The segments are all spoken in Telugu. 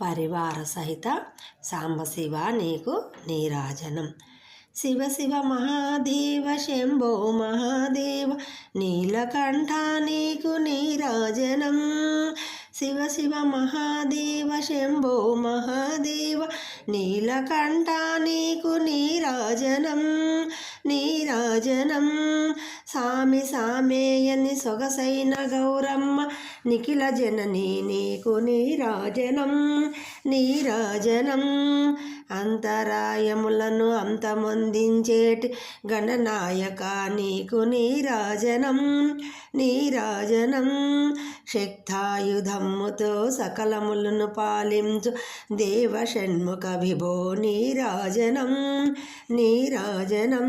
పరివార సహిత సాంబశివ నీకు నీరాజనం. శివ శివ మహాదేవ శంభో మహాదేవ నీలకంఠ నీకు నీరాజనం. శివ శివ మహాదేవ శంభో మహాదేవ నీలకంఠ నీకు నీరాజనం. నీరాజనం. సామి సామేయని సొగసైన గౌరమ్మ నిఖిల జనని నీకు నీరాజనం నీరాజనం. అంతరాయములను అంతమొందించేటి గణనాయక నీకు నీరాజనం నీరాజనం. శక్తాయుధమ్ముతో సకలములను పాలించు దేవషణ్ముఖ విభో నీరాజనం నీరాజనం.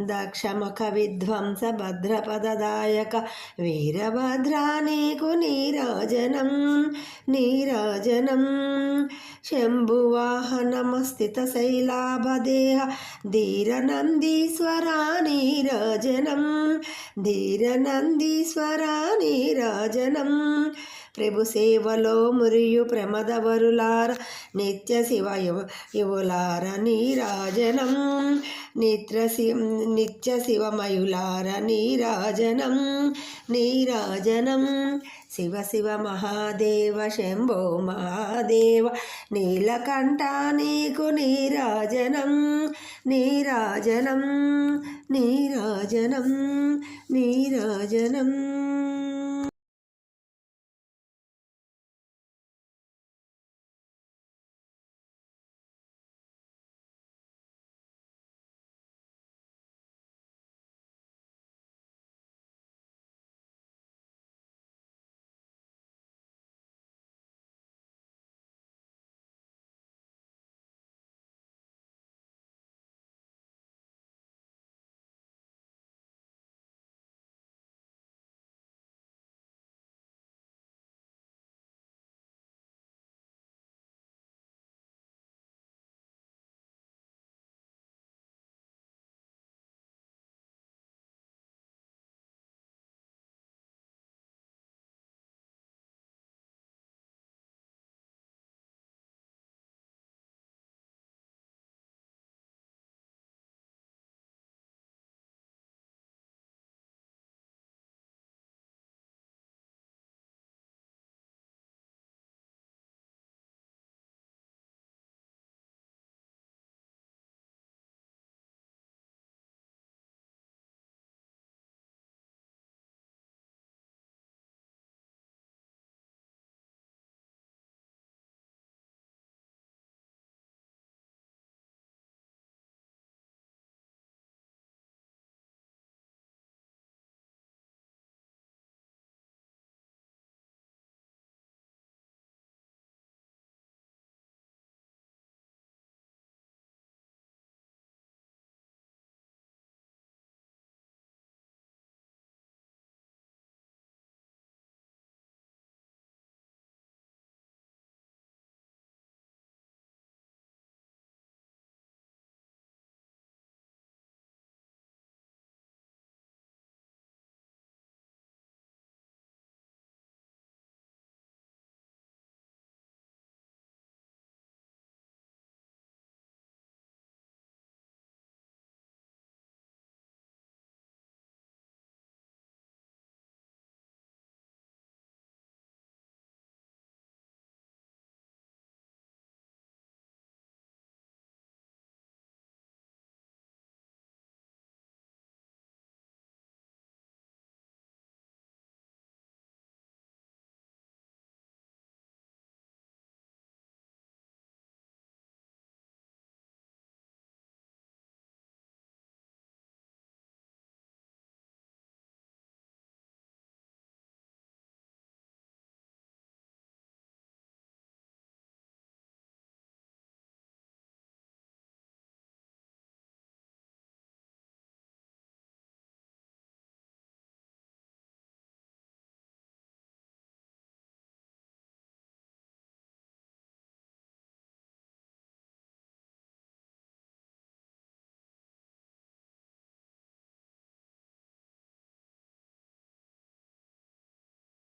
దక్షముఖ విధ్వంస భద్రపదదాయక వీరభద్రా నీకు నీరాజనం నీరాజనం. శంభువాహనమస్థిత శైలాభదేహ ధీరనందీశ్వరా నీరాజనం. ధీరనందీశ్వరా నీరాజనం. ప్రభు సేవలో మురియు ప్రమదవరులార నిత్య శివ యువ యువులార నీరాజనం. నిత్ర శి నిత్య శివమయులార నీరాజనం. నీరాజనం. శివ శివ మహాదేవ శంభో మహాదేవ నీలకంఠ నీకు నీరాజనం. నీరాజనం. నీరాజనం. నీరాజనం.